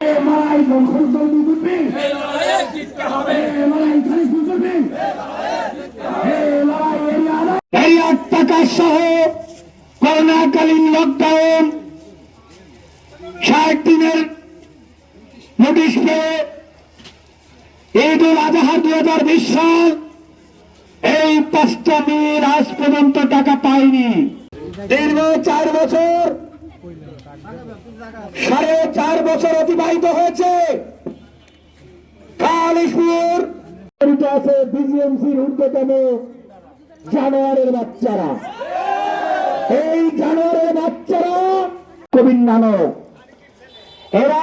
দখল তৈরি করবেন এই জিততে হবে। খারিজ করবেন লড়াই এরিয়া এই আট টাকা সহ করোনাকালীন লকডাউন ষাট দিনের নোটিশ পেয়ে ঈদ উল আজহা দুই হাজার বিশ সাল এই পাঁচটা মেয়ের আজ পর্যন্ত টাকা পায়নি। দীর্ঘ চার বছর সাড়ে চার বছর অতিবাহিত হয়েছে। আছে বিজিএমসির জানোয়ারের বাচ্চারা। এই জানোয়ারের বাচ্চারা কবির নানক। এরা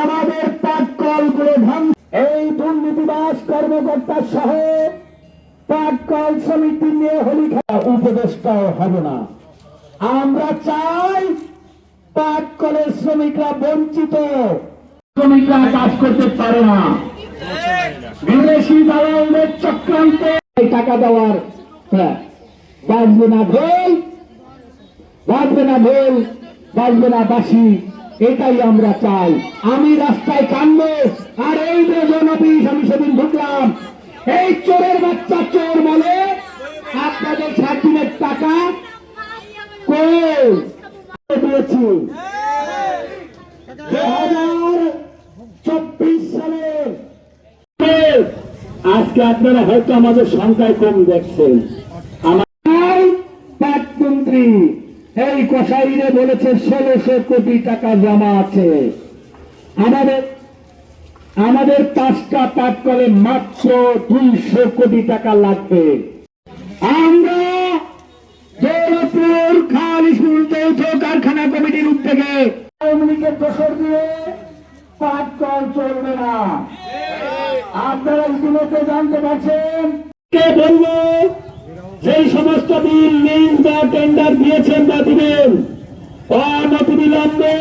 আমাদের পাটকল এই দুর্নীতিবাস কর্মকর্তা সহ পাটকল সমিতি নিয়ে হোলি খেলা। উপদেষ্টাও হবে না। আমরা চাই পাটকলের শ্রমিকরা বঞ্চিত। শ্রমিকরা কাজ করতে পারে না। বিদেশি দালালদের চক্রান্তে। টাকা দেওয়ার হ্যাঁ, বাজবে না ঢোল বাঁচবে না ঢোল বাঁচবে না বাসি এটাই আমরা চাই। আমি রাস্তায় কানবো আর এই যে জনপিস আমি সেদিন ঢুকলাম এই চোরের বাচ্চা দিয়েছি। দু হাজার চব্বিশ সালের আজকে আপনারা হয়তো আমাদের সংখ্যায় কম দেখছেন। আমার পাটমন্ত্রী এই কসাইরে বলেছে ষোলোশো কোটি টাকা জমা আছে। আমাদের আমাদের পাঁচটা পাট করে মাত্র দুইশো কোটি টাকা লাগবে। আমরা চলবে না। আপনারা ইতিমধ্যে জানতে পারছেন। কে বলব যেই সমস্ত বিল লিজ বা টেন্ডার দিয়েছেন বা দিবেন অনতি বিলম্বে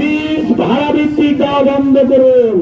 লিজ ভাড়া বৃদ্ধি দেওয়া বন্ধ করুন।